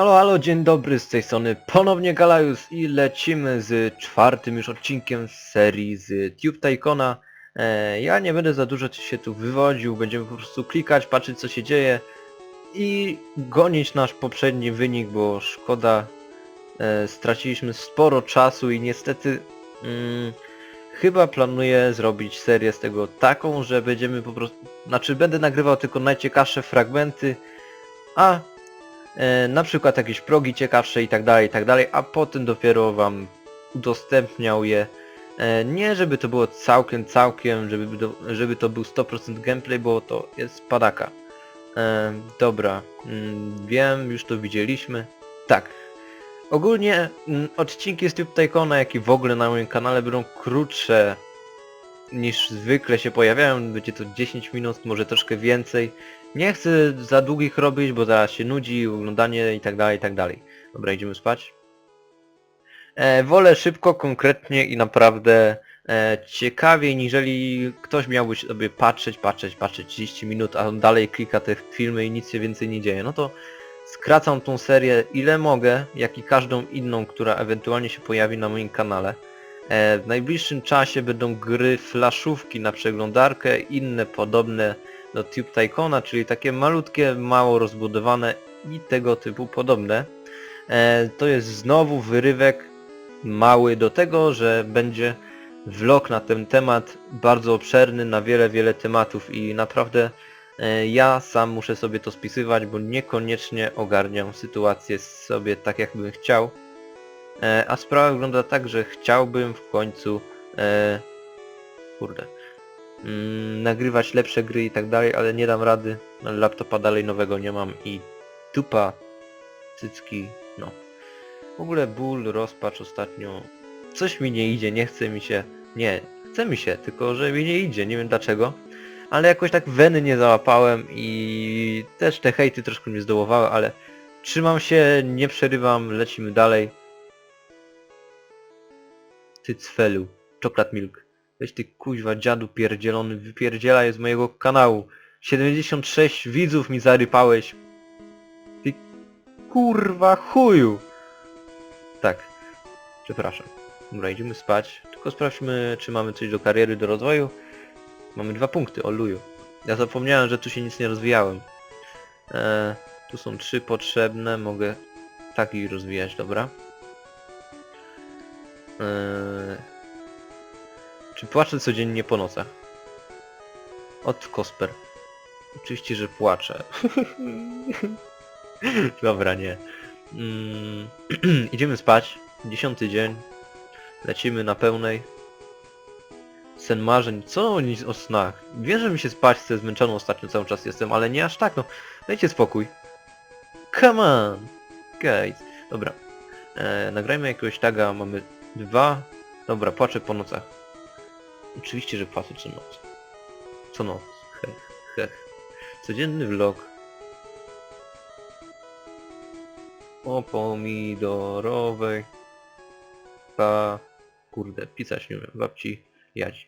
Halo, halo, dzień dobry, z tej strony ponownie Galajus i lecimy z czwartym już odcinkiem z serii z Tube Tycoona. E, ja nie będę za dużo się tu wywodził, będziemy po prostu klikać, patrzeć co się dzieje i gonić nasz poprzedni wynik, bo szkoda, e, straciliśmy sporo czasu i niestety mm, chyba planuję zrobić serię z tego taką, że będziemy po prostu, znaczy będę nagrywał tylko najciekawsze fragmenty, a e, na przykład jakieś progi ciekawsze i tak dalej, i tak dalej, a potem dopiero wam udostępniał je. E, nie żeby to było całkiem, całkiem, żeby, do, żeby to był 100% gameplay, bo to jest padaka. E, dobra, mm, wiem, już to widzieliśmy. Tak. Ogólnie mm, odcinki z Tube Tycoona, jak i w ogóle na moim kanale będą krótsze niż zwykle się pojawiają. Będzie to 10 minut, może troszkę więcej. Nie chcę za długich robić, bo zaraz się nudzi, oglądanie i tak dalej, i tak dalej. Dobra, idziemy spać. E, wolę szybko, konkretnie i naprawdę e, ciekawiej, niżeli ktoś miałby sobie patrzeć, patrzeć, patrzeć 30 minut, a on dalej klika te filmy i nic się więcej nie dzieje. No to skracam tą serię ile mogę, jak i każdą inną, która ewentualnie się pojawi na moim kanale. E, w najbliższym czasie będą gry flaszówki na przeglądarkę, inne podobne do Tube Tycoona, czyli takie malutkie, mało rozbudowane i tego typu podobne. E, to jest znowu wyrywek mały do tego, że będzie vlog na ten temat bardzo obszerny na wiele, wiele tematów i naprawdę e, ja sam muszę sobie to spisywać, bo niekoniecznie ogarniam sytuację sobie tak jak bym chciał. E, a sprawa wygląda tak, że chciałbym w końcu kurde mm, nagrywać lepsze gry i tak dalej, ale nie dam rady. Laptopa dalej nowego nie mam i tupa, cycki, no. W ogóle ból, rozpacz ostatnio. Coś mi nie idzie, nie chce mi się. Nie, chce mi się, tylko że mi nie idzie, nie wiem dlaczego. Ale jakoś tak weny nie załapałem i też te hejty troszkę mnie zdołowały, ale trzymam się, nie przerywam, lecimy dalej. Ty cfelu, czoklat milk. Weź ty kuźwa dziadu pierdzielony, wypierdzielaj z mojego kanału. 76 widzów mi zarypałeś. Ty kurwa chuju. Tak. Przepraszam. Dobra, idziemy spać. Tylko sprawdźmy, czy mamy coś do kariery, do rozwoju. Mamy dwa punkty, o luju. Ja zapomniałem, że tu się nic nie rozwijałem. Eee, tu są trzy potrzebne, mogę taki rozwijać, dobra. Eee, czy płaczę codziennie po nocach? Od Kosper. Oczywiście, że płaczę. Dobra, nie. Mm, idziemy spać. Dziesiąty dzień. Lecimy na pełnej. Sen marzeń. Co oni o snach? Wiem, że mi się spać chce, zmęczony ostatnio cały czas jestem, ale nie aż tak, no. Dajcie spokój. Come on! Guys. Dobra. E, nagrajmy jakiegoś taga, mamy dwa. Dobra, płaczę po nocach. Oczywiście, że płacę co noc. Co noc. Hech, hech. Codzienny vlog. O pomidorowej. Pa... Kurde, pisać nie umiem. Babci jadzi.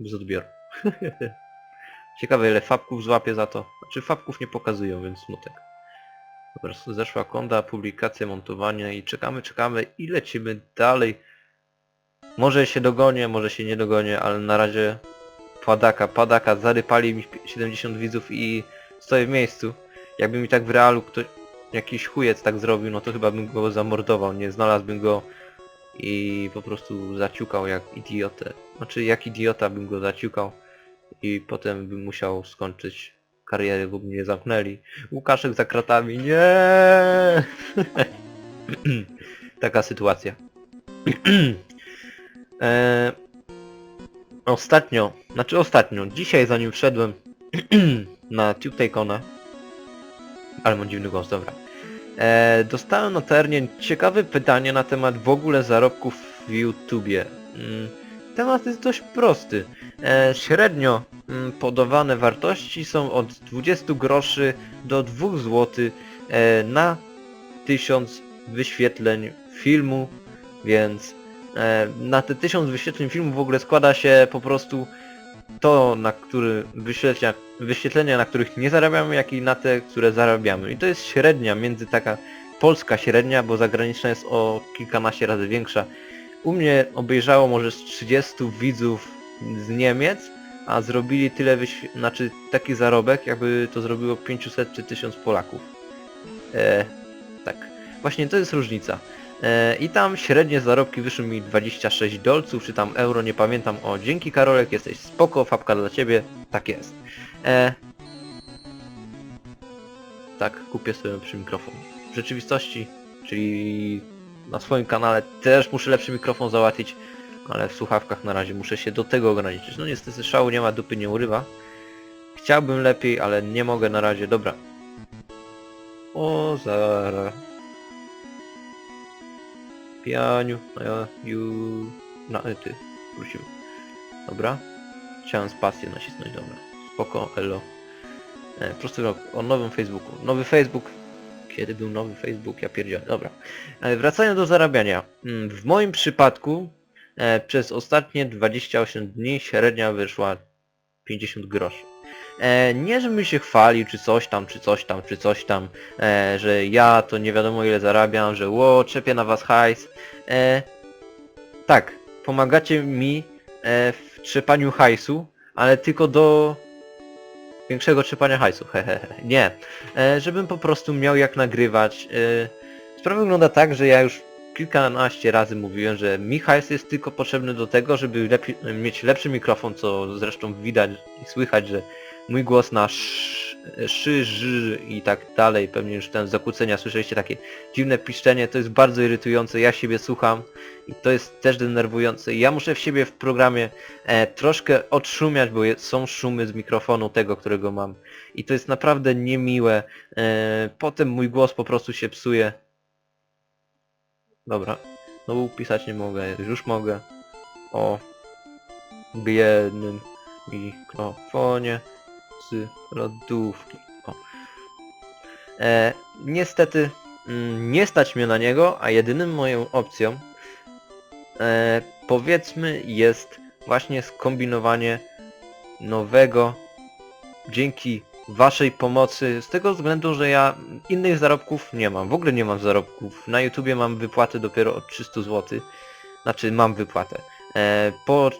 Bez odbioru. Ciekawe ile fabków złapie za to. Znaczy fabków nie pokazują, więc smutek. Dobra, zeszła konda, publikacja, montowanie i czekamy, czekamy i lecimy dalej. Może się dogonię, może się nie dogonię, ale na razie padaka, padaka, zarypali mi 70 widzów i stoję w miejscu. Jakby mi tak w realu ktoś, jakiś chujec tak zrobił, no to chyba bym go zamordował, nie znalazłbym go i po prostu zaciukał jak idiotę. Znaczy jak idiota bym go zaciukał i potem bym musiał skończyć karierę, bo mnie zamknęli. Łukaszek za kratami, nie! Taka sytuacja. e, ostatnio, znaczy ostatnio, dzisiaj zanim wszedłem na Tube Tycoona, ale mam dziwny głos, dobra. E, dostałem na terenie ciekawe pytanie na temat w ogóle zarobków w YouTubie. Mm, temat jest dość prosty. E, średnio mm, podawane wartości są od 20 groszy do 2 zł e, na 1000 wyświetleń filmu, więc na te 1000 wyświetleń filmu w ogóle składa się po prostu to, na który wyświetlenia, wyświetlenia, na których nie zarabiamy, jak i na te, które zarabiamy. I to jest średnia między taka polska średnia, bo zagraniczna jest o kilkanaście razy większa. U mnie obejrzało może z 30 widzów z Niemiec, a zrobili tyle wyś... znaczy taki zarobek, jakby to zrobiło 500 czy 1000 Polaków. E, tak. Właśnie to jest różnica. E, I tam średnie zarobki wyszły mi 26 dolców, czy tam euro, nie pamiętam. O, dzięki Karolek, jesteś spoko, fabka dla ciebie. Tak jest. E, tak, kupię sobie lepszy mikrofon. W rzeczywistości, czyli na swoim kanale też muszę lepszy mikrofon załatwić, ale w słuchawkach na razie muszę się do tego ograniczyć. No niestety szału nie ma, dupy nie urywa. Chciałbym lepiej, ale nie mogę na razie. Dobra. O, zara. Pianiu, no ja, ju... Na, e, ty, wrócimy. Dobra. Chciałem spację nacisnąć, dobra. Spoko, elo. E, prosty rok, o nowym Facebooku. Nowy Facebook. Kiedy był nowy Facebook? Ja pierdzielę. Dobra. E, wracając do zarabiania. Mm, W moim przypadku e, przez ostatnie 28 dni średnia wyszła 50 groszy. E, nie żebym się chwalił, czy coś tam, czy coś tam, czy coś tam, e, że ja to nie wiadomo ile zarabiam, że ło, czepię na was hajs. E, tak, pomagacie mi w trzepaniu hajsu, ale tylko do większego trzepania hajsu, hehehe. Nie, żebym po prostu miał jak nagrywać. Sprawa wygląda tak, że ja już kilkanaście razy mówiłem, że mi hajs jest tylko potrzebny do tego, żeby mieć lepszy mikrofon, co zresztą widać i słychać, że mój głos na sz, szy, ży i tak dalej, pewnie już ten zakłócenia słyszeliście takie dziwne piszczenie, to jest bardzo irytujące, ja siebie słucham i to jest też denerwujące. Ja muszę w siebie w programie e, troszkę odszumiać, bo je, są szumy z mikrofonu tego, którego mam i to jest naprawdę niemiłe. E, potem mój głos po prostu się psuje. Dobra, no pisać nie mogę, już mogę. O biednym mikrofonie lodówki. O. E, niestety mm, nie stać mnie na niego, a jedynym moją opcją e, powiedzmy jest właśnie skombinowanie nowego dzięki waszej pomocy z tego względu, że ja innych zarobków nie mam. W ogóle nie mam zarobków. Na YouTubie mam wypłatę dopiero od 300 zł. Znaczy mam wypłatę. E, po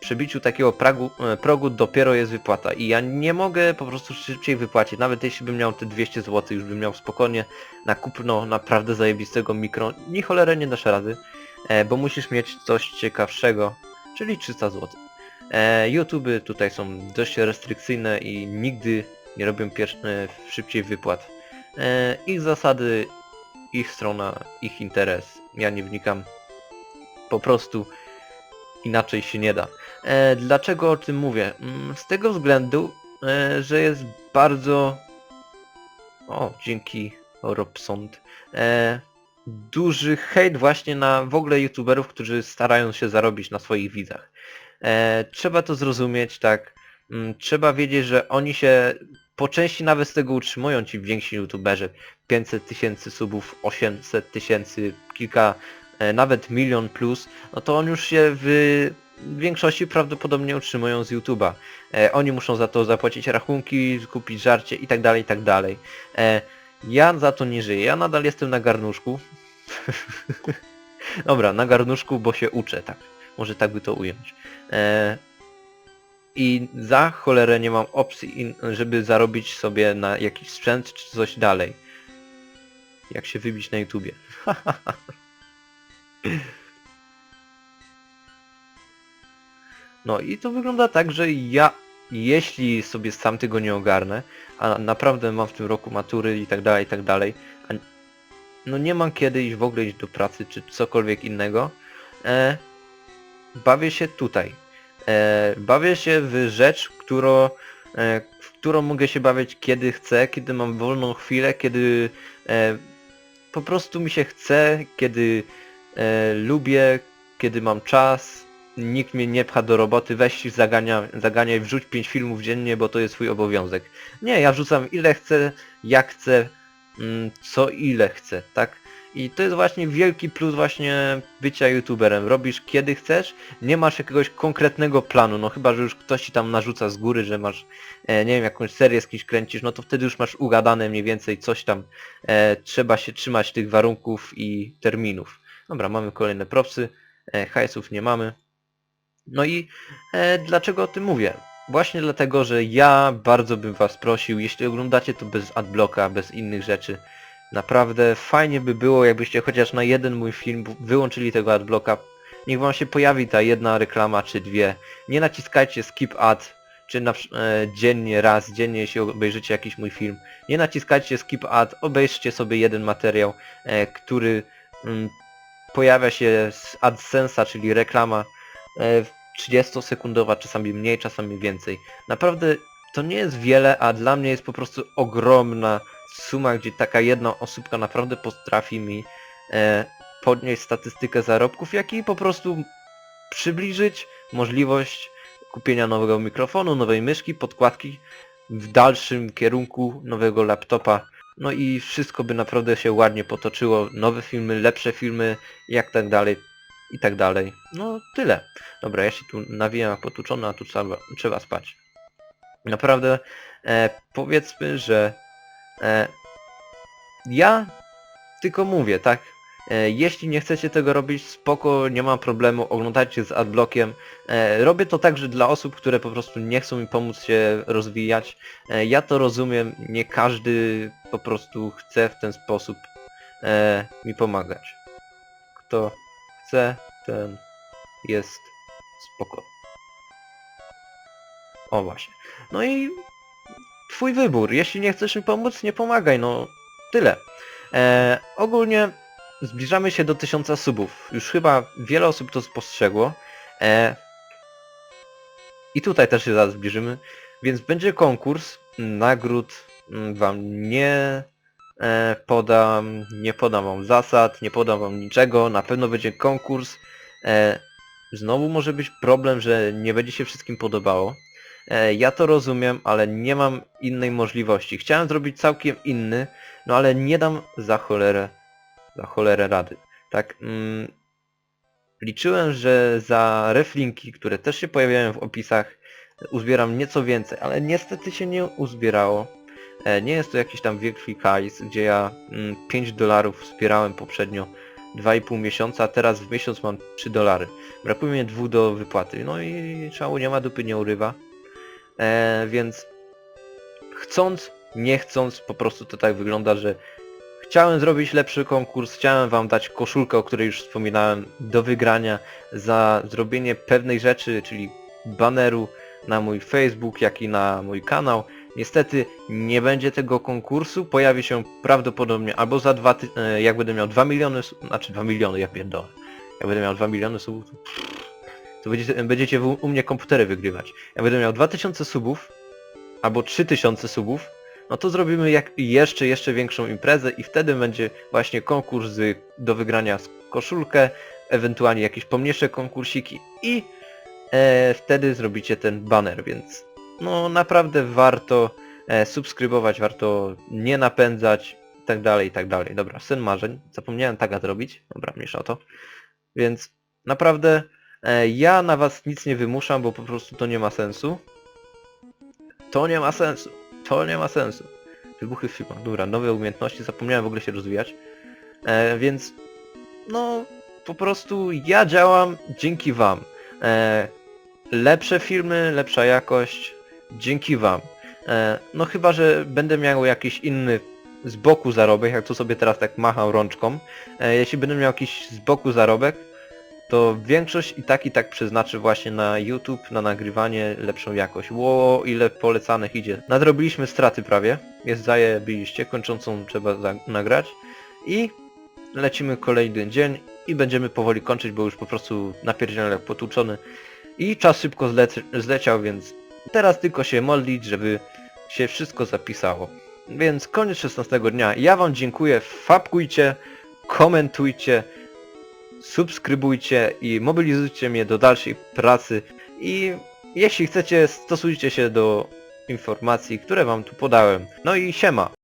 przebiciu takiego pragu, e, progu dopiero jest wypłata i ja nie mogę po prostu szybciej wypłacić, nawet jeśli bym miał te 200 zł, już bym miał spokojnie na kupno naprawdę zajebistego mikro, ni cholerę nie dasz rady, e, bo musisz mieć coś ciekawszego, czyli 300 zł. YouTube tutaj są dość restrykcyjne i nigdy nie robią e, szybciej wypłat. Ich zasady, ich strona, ich interes, ja nie wnikam, po prostu inaczej się nie da. E, dlaczego o tym mówię? Mm, Z tego względu, e, że jest bardzo... O, dzięki Robsond. E, duży hejt właśnie na w ogóle youtuberów, którzy starają się zarobić na swoich widzach. E, trzeba to zrozumieć, tak. Mm, Trzeba wiedzieć, że oni się po części nawet z tego utrzymują, ci więksi youtuberzy. 500 tysięcy subów, 800 tysięcy, kilka, nawet milion plus, no to on już się w większości prawdopodobnie utrzymują z YouTube'a. E, oni muszą za to zapłacić rachunki, kupić żarcie i tak dalej, i tak. E, ja za to nie żyję, ja nadal jestem na garnuszku. Dobra, na garnuszku, bo się uczę, tak. Może tak by to ująć. E, I za cholerę nie mam opcji, żeby zarobić sobie na jakiś sprzęt czy coś dalej. Jak się wybić na YouTubie. No i to wygląda tak, że ja, jeśli sobie sam tego nie ogarnę, a naprawdę mam w tym roku matury i tak dalej, i tak dalej, a no nie mam kiedy iść w ogóle iść do pracy, czy cokolwiek innego, e, bawię się tutaj. E, bawię się w rzecz, którą, e, którą mogę się bawić kiedy chcę, kiedy mam wolną chwilę, kiedy e, po prostu mi się chce, kiedy e, lubię, kiedy mam czas, nikt mnie nie pcha do roboty, weź zagania, zaganiaj, wrzuć 5 filmów dziennie, bo to jest twój obowiązek. Nie, ja wrzucam ile chcę, jak chcę, mm, co ile chcę, tak? I to jest właśnie wielki plus właśnie bycia youtuberem. Robisz kiedy chcesz, nie masz jakiegoś konkretnego planu, no chyba, że już ktoś ci tam narzuca z góry, że masz, e, nie wiem, jakąś serię z kimś kręcisz, no to wtedy już masz ugadane mniej więcej coś tam, e, trzeba się trzymać tych warunków i terminów. Dobra, mamy kolejne propsy, e, hajsów nie mamy. No i e, dlaczego o tym mówię? Właśnie dlatego, że ja bardzo bym was prosił, jeśli oglądacie to bez adblocka, bez innych rzeczy, naprawdę fajnie by było, jakbyście chociaż na jeden mój film wyłączyli tego adblocka. Niech wam się pojawi ta jedna reklama czy dwie. Nie naciskajcie skip ad, czy na, e, dziennie, raz dziennie, jeśli obejrzycie jakiś mój film. Nie naciskajcie skip ad, obejrzcie sobie jeden materiał, e, który mm, pojawia się z AdSense'a, czyli reklama e, 30-sekundowa, czasami mniej, czasami więcej. Naprawdę to nie jest wiele, a dla mnie jest po prostu ogromna suma, gdzie taka jedna osóbka naprawdę potrafi mi e, podnieść statystykę zarobków, jak i po prostu przybliżyć możliwość kupienia nowego mikrofonu, nowej myszki, podkładki w dalszym kierunku nowego laptopa. No i wszystko by naprawdę się ładnie potoczyło. Nowe filmy, lepsze filmy, jak tak dalej i tak dalej. No tyle. Dobra, ja się tu nawijam jak potłuczony, a tu trzeba, trzeba spać. Naprawdę e, powiedzmy, że e, ja tylko mówię, tak? E, jeśli nie chcecie tego robić, spoko, nie ma problemu, oglądajcie z adblockiem. E, robię to także dla osób, które po prostu nie chcą mi pomóc się rozwijać. E, ja to rozumiem, nie każdy po prostu chce w ten sposób mi pomagać. Kto chce, ten jest spoko. O właśnie. No i twój wybór. Jeśli nie chcesz mi pomóc, nie pomagaj, no tyle. Ogólnie zbliżamy się do tysiąca subów. Już chyba wiele osób to spostrzegło. E, I tutaj też się zaraz zbliżymy. Więc będzie konkurs. Nagród mm, wam nie e, podam, nie podam wam zasad, nie podam wam niczego. Na pewno będzie konkurs. E, znowu może być problem, że nie będzie się wszystkim podobało. E, ja to rozumiem, ale nie mam innej możliwości. Chciałem zrobić całkiem inny, no ale nie dam za cholerę, za cholerę rady. Tak, mm, liczyłem, że za reflinki, które też się pojawiają w opisach, uzbieram nieco więcej, ale niestety się nie uzbierało. E, nie jest to jakiś tam wielki hajs, gdzie ja mm, 5 dolarów zbierałem poprzednio 2,5 miesiąca, a teraz w miesiąc mam 3 dolary. Brakuje mi dwóch do wypłaty. No i szału nie ma, dupy nie urywa. E, więc chcąc, nie chcąc, po prostu to tak wygląda, że chciałem zrobić lepszy konkurs, chciałem wam dać koszulkę, o której już wspominałem, do wygrania za zrobienie pewnej rzeczy, czyli baneru na mój Facebook, jak i na mój kanał. Niestety nie będzie tego konkursu, pojawi się prawdopodobnie albo za dwa, ty- e, jak będę miał 2 miliony, znaczy 2 miliony, ja pierdolę. Jak będę miał 2 miliony subów, to, to będziecie, będziecie u mnie komputery wygrywać. Jak będę miał 2000 subów, albo 3000 subów, no to zrobimy jak jeszcze, jeszcze większą imprezę i wtedy będzie właśnie konkurs do wygrania z koszulkę, ewentualnie jakieś pomniejsze konkursiki i e, wtedy zrobicie ten banner, więc no naprawdę warto e, subskrybować, warto nie napędzać i tak dalej, i tak dalej. Dobra, syn marzeń, zapomniałem taga zrobić, dobra, mniejsza o to. Więc naprawdę e, ja na was nic nie wymuszam, bo po prostu to nie ma sensu. To nie ma sensu. To nie ma sensu. Wybuchy w filmach. Dobra, nowe umiejętności, zapomniałem w ogóle się rozwijać. E, więc no po prostu ja działam dzięki wam. E, lepsze filmy, lepsza jakość dzięki wam. E, no chyba, że będę miał jakiś inny z boku zarobek, jak tu sobie teraz tak macham rączką. E, jeśli będę miał jakiś z boku zarobek, to większość i tak i tak przeznaczy właśnie na YouTube, na nagrywanie, lepszą jakość. Ło, ile polecanych idzie. Nadrobiliśmy straty prawie. Jest zajebiliście, kończącą trzeba nagrać. I lecimy kolejny dzień i będziemy powoli kończyć, bo już po prostu napierdzielę jak potłuczony. I czas szybko zlec- zleciał, więc teraz tylko się modlić, żeby się wszystko zapisało. Więc koniec 16 dnia. Ja wam dziękuję, fapkujcie, komentujcie, subskrybujcie i mobilizujcie mnie do dalszej pracy i jeśli chcecie stosujcie się do informacji, które wam tu podałem. No i siema!